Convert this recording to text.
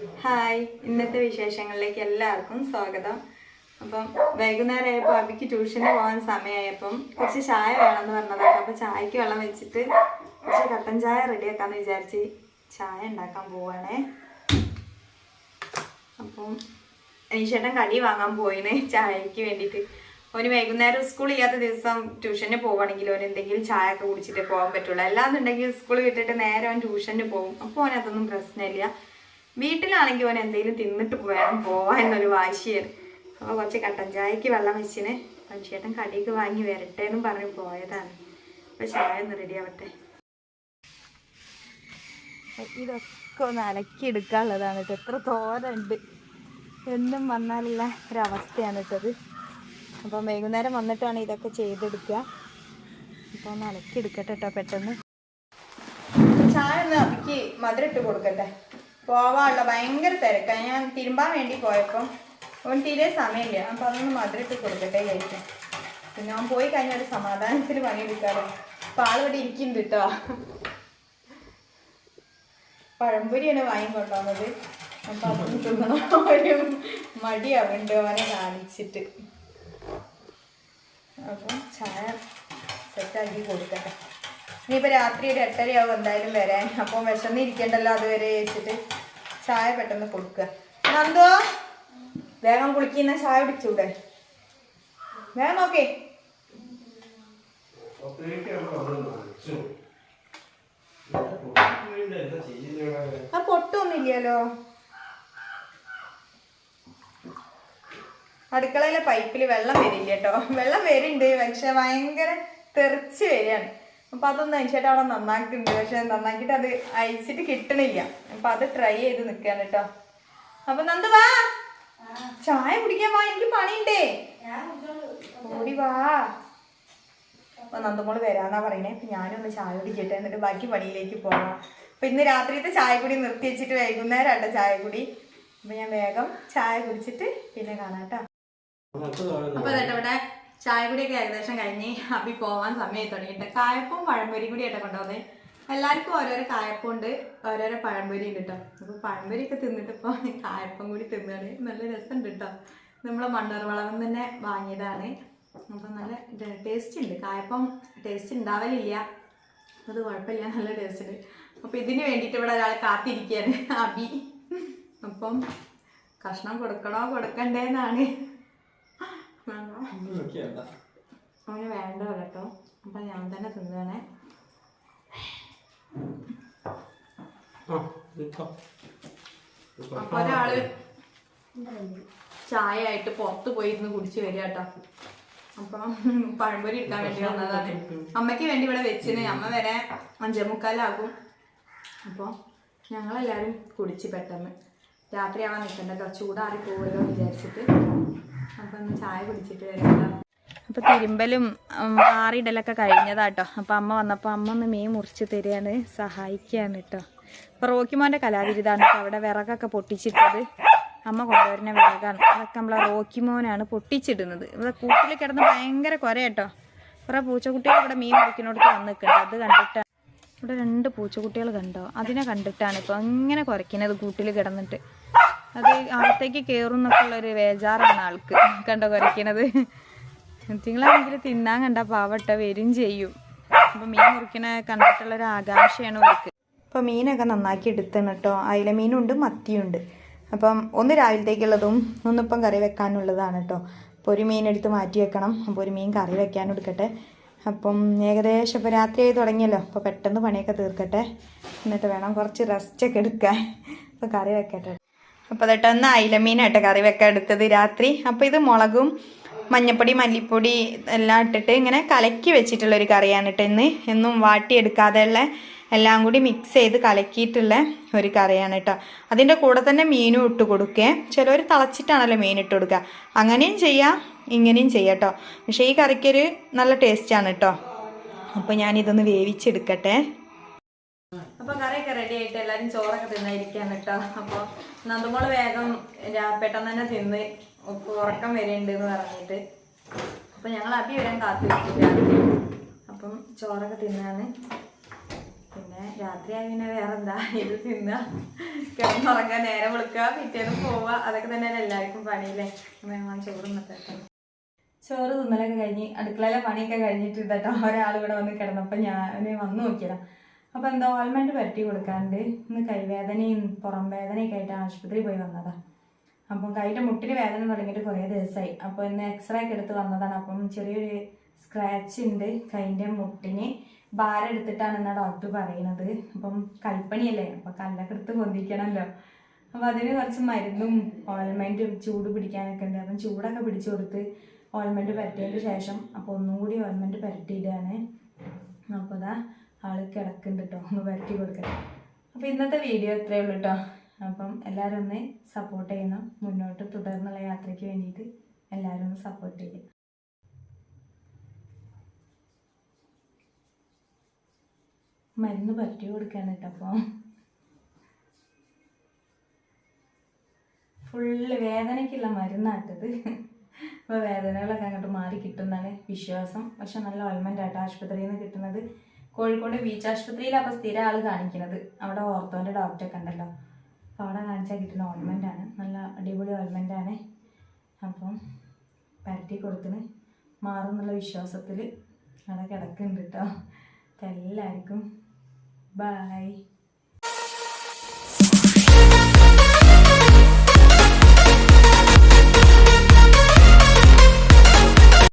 Hi ഇന്നത്തെ വിശേഷങ്ങളിലേക്ക് എല്ലാവർക്കും സ്വാഗതം. അപ്പം വൈകുന്നേരമായപ്പോൾ അബിക്ക് ട്യൂഷന് പോകാൻ സമയമായപ്പം കുറച്ച് ചായ വേണമെന്ന് പറഞ്ഞതാണ് അപ്പോൾ ചായക്ക് വെള്ളം വെച്ചിട്ട് കുറച്ച് കട്ടൻ ചായ റെഡിയാക്കാമെന്ന് വിചാരിച്ച് ചായ ഉണ്ടാക്കാൻ പോവാണേ. അപ്പം അനീഷേട്ടൻ കടി വാങ്ങാൻ പോയിനെ ചായക്ക് വേണ്ടിയിട്ട്. ഓന് വൈകുന്നേരം സ്കൂളില്ലാത്ത ദിവസം ട്യൂഷന് പോവുകയാണെങ്കിൽ ഓൻ എന്തെങ്കിലും ചായ ഒക്കെ കുടിച്ചിട്ട് പോകാൻ പറ്റുള്ളൂ. അല്ലാന്നുണ്ടെങ്കിൽ സ്കൂൾ വിട്ടിട്ട് നേരെ അവൻ ട്യൂഷന് പോകും അപ്പോൾ ഓനതൊന്നും പ്രശ്നമില്ല. വീട്ടിലാണെങ്കിൽ ഓൻ എന്തെങ്കിലും തിന്നിട്ട് വേണം പോവാൻ എന്നൊരു വാശിയാണ് അപ്പോൾ കുറച്ച് കട്ടൻ ചായക്ക് വെള്ളം വെച്ചിന്. മനുഷ്യേട്ടൻ കടിയൊക്കെ വാങ്ങി വരട്ടെ എന്നും പറഞ്ഞ് പോയതാണ്. അപ്പോൾ ചായ ഒന്ന് റെഡി ആവട്ടെ. ഇതൊക്കെ ഒന്ന് അലക്കി എടുക്കാനുള്ളതാണ് കേട്ടോ. എത്ര തോരുണ്ട് എന്നും വന്നാലുള്ള ഒരവസ്ഥയാണ് കേട്ടത് അപ്പം വൈകുന്നേരം വന്നിട്ടാണ് ഇതൊക്കെ ചെയ്തെടുക്കുക. അപ്പോൾ ഒന്ന് അലക്കി എടുക്കട്ടെ കേട്ടോ പെട്ടെന്ന്. ചായ ഒന്ന് അപ്പിക്ക് മധുരം ഇട്ട് കൊടുക്കട്ടെ. പോവാനുള്ള ഭയങ്കര തിരക്കാണ് ഞാൻ തിരുമ്പാൻ വേണ്ടി പോയപ്പം അവൻ തീരെ സമയമില്ല. അപ്പം അതൊന്ന് മധുരത്തിൽ കൊടുക്കട്ടെ കഴിക്കാം പിന്നെ അവൻ പോയി കഴിഞ്ഞാൽ ഒരു സമാധാനത്തിൽ പണിയെടുക്കാറ് അപ്പം ആളിവിടെ ഇരിക്കും കിട്ടോ പഴംപൊരിയാണ് വാങ്ങിക്കൊണ്ടുവന്നത് അപ്പം അതൊന്ന് തിന്നണം. മടി മടിയാവുന്നുണ്ട് അവനെ കാണിച്ചിട്ട്. അപ്പം ചായ സെറ്റാക്കി കൊടുക്കട്ടെ. ഇനിയിപ്പോൾ രാത്രി ഒരു എട്ടരയാവും എന്തായാലും വരാൻ. അപ്പം വിശന്നിരിക്കണ്ടല്ലോ അതുവരെ വെച്ചിട്ട് ചായ പെട്ടെന്ന് കൊടുക്കുക. എന്തോ വേഗം കുളിക്കുന്ന ചായ പിടിച്ചൂടെ വേഗം നോക്കേ. ആ പൊട്ടൊന്നുമില്ലല്ലോ. അടുക്കളയിലെ പൈപ്പിൽ വെള്ളം വരില്ല കേട്ടോ. വെള്ളം വരുന്നുണ്ട് പക്ഷെ ഭയങ്കര തെറിച്ച് വരികയാണ്. അപ്പൊ അതൊന്നും അയച്ചിട്ട് അവിടെ നന്നാക്കുന്നുണ്ട് പക്ഷെ നന്നാക്കിയിട്ട് അത് അയച്ചിട്ട് കിട്ടണില്ല. അപ്പൊ അത് ട്രൈ ചെയ്ത് നിൽക്കുകയാണ് കേട്ടോ അപ്പൊ നന്ദ വാ. ചായ കുടിക്കാൻ വാ. എനിക്ക് പണിയുണ്ടേ. ഓടി വാ. അപ്പൊ നന്ദമോൾ വരാന്നാ പറയണേ. അപ്പൊ ഞാനൊന്ന് ചായ കുടിക്കട്ടെ എന്നിട്ട് ബാക്കി പണിയിലേക്ക് പോവാം. അപ്പൊ ഇന്ന് രാത്രിയത്തെ ചായ കുടി നിർത്തി വെച്ചിട്ട് വൈകുന്നേരം ആട്ടോ ചായ കുടി. അപ്പൊ ഞാൻ വേഗം ചായ കുടിച്ചിട്ട് പിന്നെ കാണാം കേട്ടോ അപ്പൊ ഇവിടെ ചായ കുടിയൊക്കെ ഏകദേശം കഴിഞ്ഞ് അപ്പി പോവാൻ സമയം തുടങ്ങിയിട്ട്. കായപ്പവും പഴംപൊരി കൂടി ആയിട്ട് കൊണ്ടുവന്നേ. എല്ലാവർക്കും ഓരോരോ കായപ്പം ഉണ്ട് ഓരോരോ പഴംപൊരി ഉണ്ട് കേട്ടോ അപ്പോൾ പഴംപൊരി ഒക്കെ തിന്നിട്ട് ഇപ്പൊ കായപ്പം കൂടി തിന്നാണ്. നല്ല രസമുണ്ട് കേട്ടോ നമ്മളെ മണ്ണൂർ വളവൻ തന്നെ വാങ്ങിയതാണ്. അപ്പൊ നല്ല ടേസ്റ്റ് ഉണ്ട്. കായപ്പം ടേസ്റ്റ് ഉണ്ടാവലില്ല അത് കുഴപ്പമില്ല. നല്ല ടേസ്റ്റ് ഉണ്ട്. അപ്പൊ ഇതിന് വേണ്ടിയിട്ട് ഇവിടെ ഒരാൾ കാത്തിരിക്കുകയാണ് അബി. അപ്പം കഷ്ണം കൊടുക്കണോ കൊടുക്കണ്ടേന്നാണ്. അവന് വേണ്ട കേട്ടോ. അപ്പൊ ഞാൻ തന്നെ തിന്നണേ അപ്പൊ ഒരാൾ ചായ ആയിട്ട് പുറത്ത് പോയി ഇരുന്ന് കുടിച്ച് വരിക കേട്ടോ. അപ്പം പഴംപൊരി എടുക്കാൻ വേണ്ടി വന്നതാണ്. അമ്മയ്ക്ക് വേണ്ടി ഇവിടെ വെച്ചിന്. അമ്മ വരെ അഞ്ചേ മുക്കാലാകും അപ്പോൾ ഞങ്ങളെല്ലാവരും കുടിച്ച് പെട്ടെന്ന്. രാത്രിയാവാൻ നിൽക്കണ്ടല്ലോ ചൂടാറി പോകുമല്ലോ വിചാരിച്ചിട്ട്. അപ്പം ഒന്ന് ചായ കുടിച്ചിട്ട് വരാം. അപ്പോൾ തിരുമ്പലും മാറിയിടലൊക്കെ കഴിഞ്ഞതാട്ടോ അപ്പോൾ അമ്മ വന്നപ്പോൾ അമ്മ ഒന്ന് മീൻ മുറിച്ച് തരികയാണ് സഹായിക്കുകയാണ് കേട്ടോ അപ്പോൾ റോക്കിമോന്റെ കലാവിരുതാണ് കേട്ടോ അവിടെ വിറകൊക്കെ പൊട്ടിച്ചിട്ടത്. അമ്മ കൊണ്ടുവരുന്ന വിറകാണ്. അതൊക്കെ നമ്മളെ റോക്കിമോനാണ് പൊട്ടിച്ചിടുന്നത്. ഇവിടെ കൂട്ടിൽ കിടന്ന് ഭയങ്കര കുര കേട്ടോ കുറേ പൂച്ചക്കുട്ടികൾ ഇവിടെ മീൻ മുറിക്കുന്നിടത്ത് വന്ന് അത് കണ്ടിട്ടാണ് ഇവിടെ രണ്ട് പൂച്ചക്കുട്ടികൾ കണ്ടോ? അതിനെ കണ്ടിട്ടാണ് ഇപ്പോൾ അങ്ങനെ കുറയ്ക്കുന്നത് കൂട്ടിൽ കിടന്നിട്ട്. അത് അകത്തേക്ക് കയറും ഒരു വേജാറാണ് ആൾക്ക്. കണ്ടോ കുറയ്ക്കണത് നിങ്ങളാണെങ്കിൽ തിന്നാൻ കണ്ട പാവട്ട വരും ചെയ്യും. അപ്പം മീൻ മുറിക്കണ കണ്ടിട്ടുള്ളൊരു ആകാംക്ഷയാണ് അവർക്ക് അപ്പോൾ മീനൊക്കെ നന്നാക്കി എടുത്തണം കേട്ടോ അയില മീനുണ്ട് മത്തിയുണ്ട്. അപ്പം ഒന്ന് രാവിലത്തേക്കുള്ളതും ഒന്നിപ്പം കറി വെക്കാനുള്ളതാണ് കേട്ടോ അപ്പോൾ ഒരു മീൻ എടുത്ത് മാറ്റി വെക്കണം. അപ്പോൾ ഒരു മീൻ കറി വെക്കാൻ എടുക്കട്ടെ. അപ്പം ഏകദേശം ഇപ്പോൾ രാത്രിയായി തുടങ്ങിയല്ലോ. അപ്പോൾ പെട്ടെന്ന് പണിയൊക്കെ തീർക്കട്ടെ. എന്നിട്ട് വേണം കുറച്ച് റെസ്റ്റൊക്കെ എടുക്കാൻ. അപ്പോൾ കറി വെക്കട്ടെ അപ്പോൾ അതൊട്ട് ഒന്ന് അയിലമീനായിട്ട് കറി വെക്കാൻ എടുത്തത് രാത്രി. അപ്പോൾ ഇത് മുളകും മഞ്ഞപ്പൊടി മല്ലിപ്പൊടി എല്ലാം ഇട്ടിട്ട് ഇങ്ങനെ കലക്കി വെച്ചിട്ടുള്ളൊരു കറിയാണ് കേട്ടോ ഇന്ന്. എന്നും വാട്ടിയെടുക്കാതെയുള്ള എല്ലാം കൂടി മിക്സ് ചെയ്ത് കലക്കിയിട്ടുള്ള ഒരു കറിയാണ് കേട്ടോ അതിന്റെ കൂടെ തന്നെ മീനും ഇട്ട് കൊടുക്കുക ചിലവർ തിളച്ചിട്ടാണല്ലോ മീൻ ഇട്ട് കൊടുക്കുക അങ്ങനെയും ചെയ്യാം ഇങ്ങനെയും ചെയ്യാം കേട്ടോ പക്ഷേ ഈ കറിക്കൊരു നല്ല ടേസ്റ്റാണ് കേട്ടോ അപ്പോൾ ഞാനിതൊന്ന് വേവിച്ചെടുക്കട്ടെ. അപ്പൊ കറിയൊക്കെ റെഡി ആയിട്ട് എല്ലാരും ചോറൊക്കെ തിന്നായിരിക്കാണ് കേട്ടോ അപ്പോൾ നന്ദമോൾ വേഗം പെട്ടെന്ന് തന്നെ തിന്ന് ഉറക്കം വരുന്നുണ്ട് എന്ന് പറഞ്ഞിട്ട്. അപ്പൊ ഞങ്ങൾ അഭി വരാൻ കാത്തിരിക്കില്ല അപ്പം ചോറൊക്കെ തിന്നാണ്. പിന്നെ രാത്രി രാത്രിയായി പിന്നെ വേറെ എന്താ ഇത് തിന്നുക കിടന്നുറങ്ങുക നേരെ വിളിക്കുക പിറ്റേന്ന് പോവുക. അതൊക്കെ തന്നെയാണ് എല്ലാവർക്കും പണിയില്ലേ? ഞാൻ ചോറ് നിന്നിട്ടോ ചോറ് തിന്നലൊക്കെ കഴിഞ്ഞ് അടുക്കളയിലെ പണിയൊക്കെ കഴിഞ്ഞിട്ട് ഇതട്ടോ ഒരാൾ ഇവിടെ വന്ന് കിടന്നപ്പോൾ ഞാൻ വന്ന് നോക്കിയതാ. അപ്പോൾ എന്തോ ഓൾമെന്റ് പരട്ടി കൊടുക്കാണ്ട് ഇന്ന് കൈവേദനയും പുറം വേദനയൊക്കെ ആയിട്ട് ആശുപത്രിയിൽ പോയി വന്നതാ. അപ്പം കൈയുടെ മുട്ടിന് വേദന തുടങ്ങിയിട്ട് കുറേ ദിവസമായി അപ്പോൾ ഇന്ന് എക്സ്റേ ഒക്കെ എടുത്ത് വന്നതാണ്. അപ്പം ചെറിയൊരു സ്ക്രാച്ച് ഉണ്ട് കൈന്റെ മുട്ടിന്. ഭാരം എടുത്തിട്ടാണ് എന്നാ ഡോക്ടർ പറയുന്നത്. അപ്പം കൽപ്പണിയല്ലേ? അപ്പം കല്ലൊക്കെ എടുത്ത് പൊന്തിക്കണമല്ലോ അപ്പം അതിന് കുറച്ച് മരുന്നും ഓയിൽമെന്റും ചൂട് പിടിക്കാനൊക്കെ ഉണ്ട്. അപ്പം ചൂടൊക്കെ പിടിച്ചു കൊടുത്ത് ഓയിൽമെന്റ് പരട്ടിയതിന് ശേഷം അപ്പോൾ ഒന്നും കൂടി ഓയിൽമെന്റ് പരട്ടിയിടുകയാണ്. അപ്പോൾ അതാ ആൾ കിടക്കുന്നുണ്ട് കേട്ടോ ഒന്ന് വരട്ടി കൊടുക്കട്ടെ. അപ്പോൾ ഇന്നത്തെ വീഡിയോ ഇത്രയേ ഉള്ളൂ കേട്ടോ അപ്പം എല്ലാവരും ഒന്ന് സപ്പോർട്ട് ചെയ്യണം. മുന്നോട്ട് തുടർന്നുള്ള യാത്രയ്ക്ക് വേണ്ടിയിട്ട് എല്ലാവരും ഒന്ന് സപ്പോർട്ട് ചെയ്യും. മരുന്ന് പറ്റി കൊടുക്കാണ് കേട്ടോ അപ്പോൾ ഫുള്ള് വേദനയ്ക്കുള്ള മരുന്നാട്ടത് അപ്പോൾ വേദനകളൊക്കെ അങ്ങോട്ട് മാറി കിട്ടുന്നതാണ് വിശ്വാസം. പക്ഷെ നല്ല ഓൾമെന്റ് ആട്ടോ ആശുപത്രിയിൽ നിന്ന് കിട്ടുന്നത്. കോഴിക്കോട് ബീച്ച് ആശുപത്രിയിലാണ് അപ്പോൾ സ്ഥിരം ആൾ കാണിക്കുന്നത്. അവിടെ ഓർത്തോന്റെ ഡോക്ടറൊക്കെ ഉണ്ടല്ലോ. അപ്പോൾ അവിടെ കാണിച്ചാൽ കിട്ടുന്ന ഓൾമെന്റ് ആണ്. നല്ല അടിപൊളി ഓൾമെന്റ് ആണ്. അപ്പം പരട്ടി കൊടുത്തിന്. മാറും എന്നുള്ള വിശ്വാസത്തിൽ അവിടെ കിടക്കുന്നുണ്ട് കേട്ടോ എല്ലാവർക്കും ബായ്